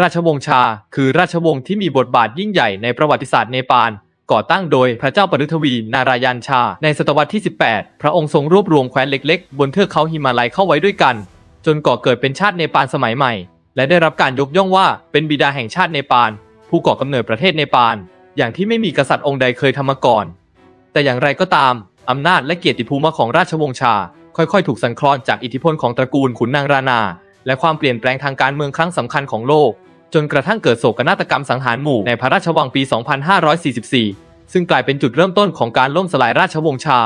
ราชวงศ์ชา คือราชวงศ์ที่มีบทบาทยิ่งใหญ่ในประวัติศาสตร์เนปาล ก่อตั้งโดยพระเจ้าปฤทวี นารายันชา ในศตวรรษที่ 18 พระองค์ทรงรวบรวมแคว้นเล็กๆ บนเทือกเขาหิมาลัยเข้าไว้ด้วยกัน จนก่อเกิดเป็นชาติเนปาลสมัยใหม่ และได้รับการยกย่องว่าเป็นบิดาแห่งชาติเนปาล ผู้ก่อกำเนิดประเทศเนปาล อย่างที่ไม่มีกษัตริย์องค์ใดเคยทำมาก่อน แต่อย่างไรก็ตามอำนาจและเกียรติภูมิของราชวงศ์ชา ค่อยๆ ถูกสั่นคลอนจากอิทธิพลของตระกูลขุนนางรานา และความเปลี่ยนแปลงทางการเมืองครั้งสำคัญของโลก จนกระทั่งเกิดโศกนาฏกรรมสังหารหมู่ในพระราชวังปี 2544 ซึ่งกลายเป็นจุดเริ่มต้นของการล่มสลายราชวงศ์ชา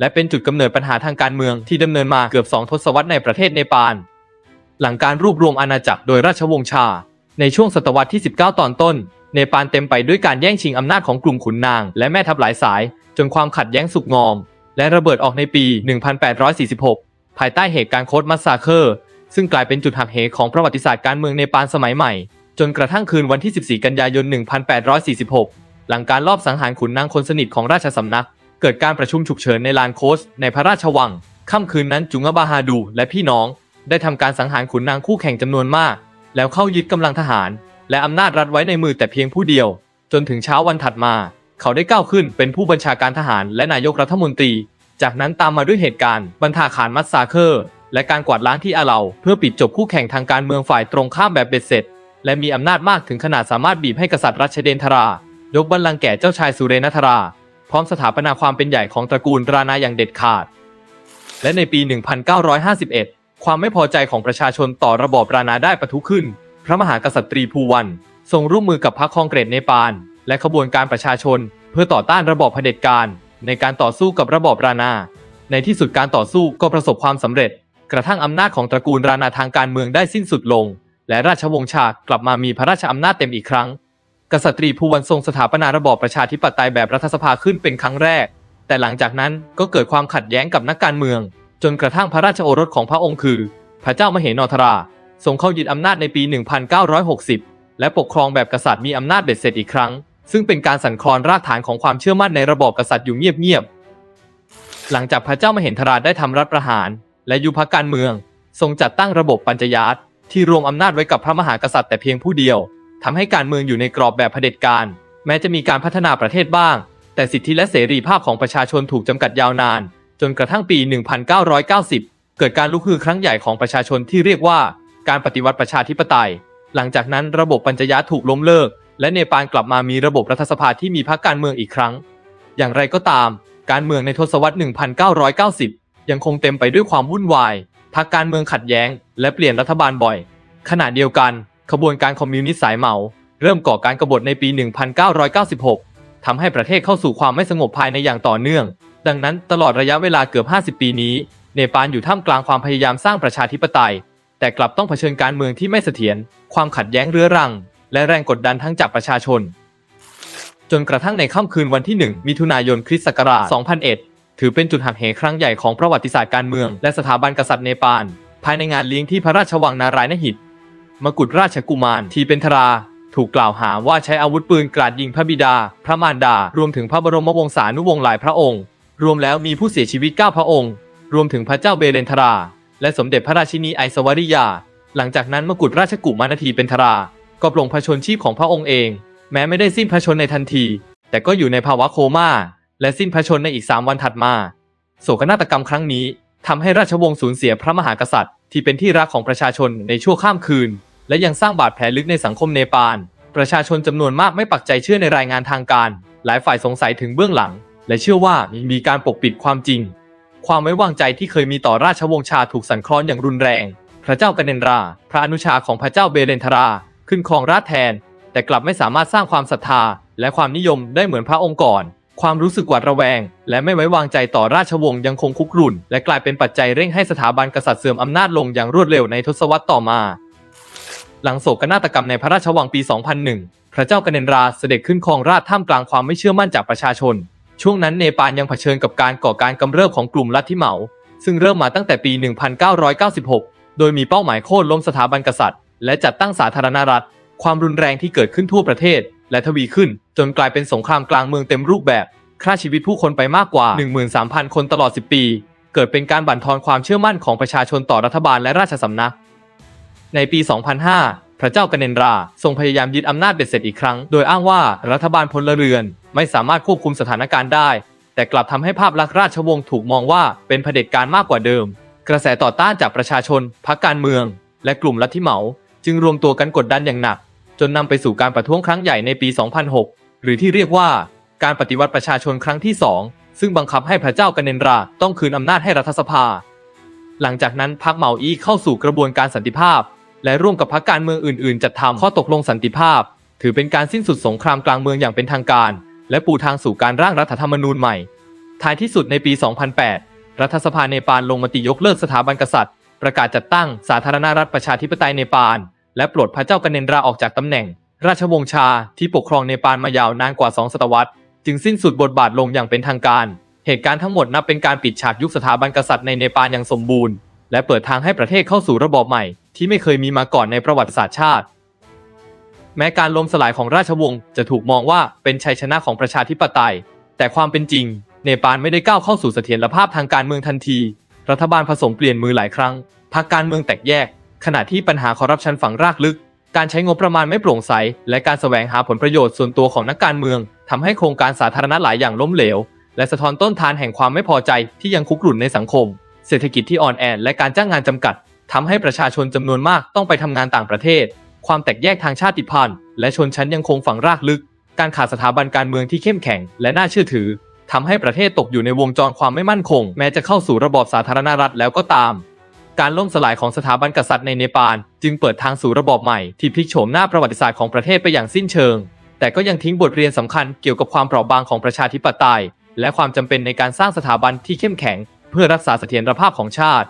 และเป็นจุดกำเนิดปัญหาทางการเมืองที่ดำเนินมาเกือบสองทศวรรษในประเทศเนปาล หลังการรวบรวมอาณาจักรโดยราชวงศ์ชา ในช่วงศตวรรษที่ 19 ตอนต้น เนปาลเต็มไปด้วยการแย่งชิงอำนาจของกลุ่มขุนนาง และแม่ทัพหลายสาย จนความขัดแย้งสุกงอม และระเบิดออกในปี 1846 ภายใต้เหตุการณ์โคดมัสซาเคอร์ ซึ่งกลายเป็นจุดหักเหของประวัติศาสตร์การเมืองเนปาลสมัยใหม่ จนกระทั่งคืนวันที่ 14 กันยายน 1846 หลังการลอบสังหารขุนนางคนสนิทของราชสำนัก เกิดการประชุมฉุกเฉินในลานโคสในพระราชวัง ค่ำคืนนั้นจุงบาฮาดูและพี่น้อง ได้ทำการสังหารขุนนางคู่แข่งจำนวนมาก แล้วเข้ายึดกำลังทหาร และอำนาจรัฐไว้ในมือแต่เพียงผู้เดียว จนถึงเช้าวันถัดมา เขาได้ก้าวขึ้นเป็นผู้บัญชาการทหารและนายกรัฐมนตรี จากนั้นตามมาด้วยเหตุการณ์บรรทาขานมัสซาเคอร์ และการกวาดล้างที่อาเลาเพื่อปิดจบคู่แข่งทางการเมืองฝ่ายตรงข้ามแบบเบ็ดเสร็จ และมีอำนาจมากถึงขนาดสามารถบีบให้กษัตริย์รัชเดนทรายกบัลลังก์แก่เจ้าชายสุเรนทรา พร้อมสถาปนาความเป็นใหญ่ของตระกูลรานาอย่างเด็ดขาด และในปี 1951 ความไม่พอใจของประชาชนต่อระบอบรานาได้ปะทุขึ้น พระมหากษัตริย์ภูวันทรงร่วมมือกับพรรคคองเกรสเนปาล และขบวนการประชาชน เพื่อต่อต้านระบอบเผด็จการ ในการต่อสู้กับระบอบรานา ในที่สุดการต่อสู้ก็ประสบความสำเร็จ กระทั่งอำนาจของตระกูลรานาทางการเมืองได้สิ้นสุดลง และราชวงศ์ชากลับมามีพระราชอำนาจเต็มอีกครั้ง กษัตริย์ภูวันทรงสถาปนาระบอบประชาธิปไตยแบบรัฐสภาขึ้นเป็นครั้งแรก แต่หลังจากนั้นก็เกิดความขัดแย้งกับนักการเมือง จนกระทั่งพระราชโอรสของพระองค์คือ พระเจ้ามเหนทราทรงเข้ายึดอำนาจในปี 1960 และปกครองแบบกษัตริย์มีอำนาจเบ็ดเสร็จอีกครั้ง ซึ่งเป็นการสั่นคลอนรากฐานของความเชื่อมั่นในระบอบกษัตริย์อยู่เงียบๆหลังจากพระเจ้ามเหนทราได้ทำรัฐประหาร และยุบพักการเมือง ทรงจัดตั้งระบบปัญจยาตที่รวมอำนาจไว้กับพระมหากษัตริย์แต่เพียงผู้เดียวทำให้การเมืองอยู่ในกรอบแบบเผด็จการ แม้จะมีการพัฒนาประเทศบ้าง แต่สิทธิและเสรีภาพของประชาชนถูกจำกัดยาวนาน จนกระทั่งปี 1990 เกิดการลุกฮือครั้งใหญ่ของประชาชนที่เรียกว่า การปฏิวัติประชาธิปไตย หลังจากนั้นระบบปัญจยาตถูกล้มเลิก และเนปาลกลับมามีระบบรัฐสภาที่มีพรรคการเมืองอีกครั้ง อย่างไรก็ตาม การเมืองในทศวรรษ 1990 ยังคงเต็มไปด้วยความวุ่นวายพรรคการเมืองขัดแย้ง และเปลี่ยนรัฐบาลบ่อย ขณะเดียวกัน ขบวนการคอมมิวนิสต์สายเหมา เริ่มก่อการกบฏในปี 1996ทำให้ประเทศเข้าสู่ความไม่สงบภายในอย่างต่อเนื่อง ดังนั้นตลอดระยะเวลาเกือบ 50 ปีนี้ เนปาลอยู่ท่ามกลางความพยายามสร้างประชาธิปไตย แต่กลับต้องเผชิญการเมืองที่ไม่เสถียร ความขัดแย้งเรื้อรัง และแรงกดดันทั้งจากประชาชน จนกระทั่งในค่ำคืนวันที่ 1 มิถุนายน คริสต์ศักราช 2001 ถือเป็นจุดหักเหครั้งใหญ่ของประวัติศาสตร์การเมือง และสถาบันกษัตริย์เนปาล ภายในงานเลี้ยงที่พระราชวังนารายณหิต มกุฎราชกุมารทีเป็นทรา ถูกกล่าวหาว่าใช้อาวุธปืนกราดยิงพระบิดา พระมารดา รวมถึงพระบรมวงศานุวงศ์หลายพระองค์ รวมแล้วมีผู้เสียชีวิต 9 พระองค์ รวมถึงพระเจ้าเบเลนทรา และสมเด็จพระราชินีไอสวริยา หลังจากนั้นมกุฎราชกุมารทีเป็นทราก็ปลงพระชนชีพของพระองค์เอง แม้ไม่ได้สิ้นพระชนในทันที แต่ก็อยู่ในภาวะโคม่า และสิ้นพระชนในอีก 3 วันถัดมา โศกนาฏกรรมครั้งนี้ทำให้ราชวงศ์สูญเสียพระมหากษัตริย์ ที่เป็นที่รักของประชาชนในชั่วข้ามคืน และยังสร้างบาดแผลลึกในสังคมเนปาล ประชาชนจำนวนมากไม่ปักใจเชื่อในรายงานทางการ หลายฝ่ายสงสัยถึงเบื้องหลัง และเชื่อว่ามีการปกปิดความจริง ความไว้วางใจที่เคยมีต่อราชวงศ์ชาถูกสั่นคลอนอย่างรุนแรง พระเจ้ากเนนรา พระอนุชาของพระเจ้าเบเลนทราขึ้นครองราชแทน แต่กลับไม่สามารถสร้างความศรัทธา และความนิยมได้เหมือนพระองค์ก่อน ความรู้สึกหวาดระแวง และไม่ไว้วางใจต่อราชวงศ์ยังคงคุกรุ่น และกลายเป็นปัจจัยเร่งให้สถาบันกษัตริย์เสื่อมอำนาจลงอย่างรวดเร็วในทศวรรษต่อมา หลังโศกนาฏกรรมในพระราชวังปี 2001 พระเจ้ากเนนราเสด็จขึ้นครองราชท่ามกลางความไม่เชื่อมั่นจากประชาชน ช่วงนั้นเนปาลยังเผชิญกับการก่อการกำเริบของกลุ่มลัทธิเหมา ซึ่งเริ่มมาตั้งแต่ปี 1996 โดยมีเป้าหมายโค่นล้มสถาบันกษัตริย์ และจัดตั้งสาธารณรัฐ ความรุนแรงที่เกิดขึ้นทั่วประเทศ และทวีขึ้น จนกลายเป็นสงครามกลางเมืองเต็มรูปแบบฆ่าชีวิตผู้คนไปมากกว่า 13,000 คนตลอด 10 ปี เกิดเป็นการบั่นทอนความเชื่อมั่นของประชาชนต่อรัฐบาลและราชสำนัก ในปี 2005 พระเจ้ากเนนราทรงพยายามยึดอำนาจเบ็ดเสร็จอีกครั้ง โดยอ้างว่ารัฐบาลพลเรือนไม่สามารถควบคุมสถานการณ์ได้ แต่กลับทำให้ภาพลักษณ์ราชวงศ์ถูกมองว่าเป็นเผด็จการมากกว่าเดิม กระแสต่อต้านจากประชาชน พรรคการเมือง และกลุ่มลัทธิเหมา จึงรวมตัวกันกดดันอย่างหนัก จนนำไปสู่การประท้วงครั้งใหญ่ในปี 2006 หรือที่เรียกว่าการปฏิวัติประชาชนครั้งที่2ซึ่งบังคับให้พระเจ้ากเนนราต้องคืนอำนาจให้รัฐสภา หลังจากนั้นพรรคเหมาอีเข้าสู่กระบวนการสันติภาพ และร่วมกับพรรคการเมืองอื่น ๆ จัดทำข้อตกลงสันติภาพ ถือเป็นการสิ้นสุดสงครามกลางเมืองอย่างเป็นทางการ และปูทางสู่การร่างรัฐธรรมนูญใหม่ ท้ายที่สุดในปี 2008 รัฐสภาเนปาลลงมติยกเลิกสถาบันกษัตริย์ ประกาศจัดตั้งสาธารณรัฐประชาธิปไตยเนปาล และปลดพระเจ้ากเนนราออกจากตำแหน่ง ราชวงศ์ชาที่ปกครองเนปาลมายาวนานกว่า 2 ศตวรรษ จึงสิ้นสุดบทบาทลงอย่างเป็นทางการ เหตุการณ์ทั้งหมดนับเป็นการปิดฉากยุคสถาบันกษัตริย์ในเนปาลอย่างสมบูรณ์ และเปิดทางให้ประเทศเข้าสู่ระบอบใหม่ ที่ไม่เคยมีมาก่อนในประวัติศาสตร์ชาติ แม้การล้มสลายของราชวงศ์จะถูกมองว่าเป็นชัยชนะของประชาธิปไตย แต่ความเป็นจริง เนปาลไม่ได้ก้าวเข้าสู่เสถียรภาพทางการเมืองทันที รัฐบาลผสมเปลี่ยนมือหลายครั้งพรรคการเมืองแตกแยก ขณะที่ปัญหาคอร์รัปชันฝังรากลึก การใช้งบประมาณไม่โปร่งใส และการแสวงหาผลประโยชน์ส่วนตัวของนักการเมืองทำให้โครงการสาธารณะหลายอย่างล้มเหลว และสะท้อนต้นทานแห่งความไม่พอใจที่ยังคุกรุ่นในสังคม เศรษฐกิจที่อ่อนแอและการจ้างงานจำกัดทำให้ประชาชนจำนวนมากต้องไปทำงานต่างประเทศ ความแตกแยกทางชาติพันธุ์ และชนชั้นยังคงฝังรากลึก การขาดสถาบันการเมืองที่เข้มแข็ง และน่าเชื่อถือทำให้ประเทศตกอยู่ในวงจรความไม่มั่นคง แม้จะเข้าสู่ระบอบสาธารณรัฐแล้วก็ตาม การล่มสลายของสถาบันกษัตริย์ในเนปาลจึงเปิดทางสู่ระบอบใหม่ที่พลิกโฉมหน้าประวัติศาสตร์ของประเทศไปอย่างสิ้นเชิง แต่ก็ยังทิ้งบทเรียนสำคัญเกี่ยวกับความเปราะบางของประชาธิปไตย และความจำเป็นในการสร้างสถาบันที่เข้มแข็ง เพื่อรักษาเสถียรภาพของชาติ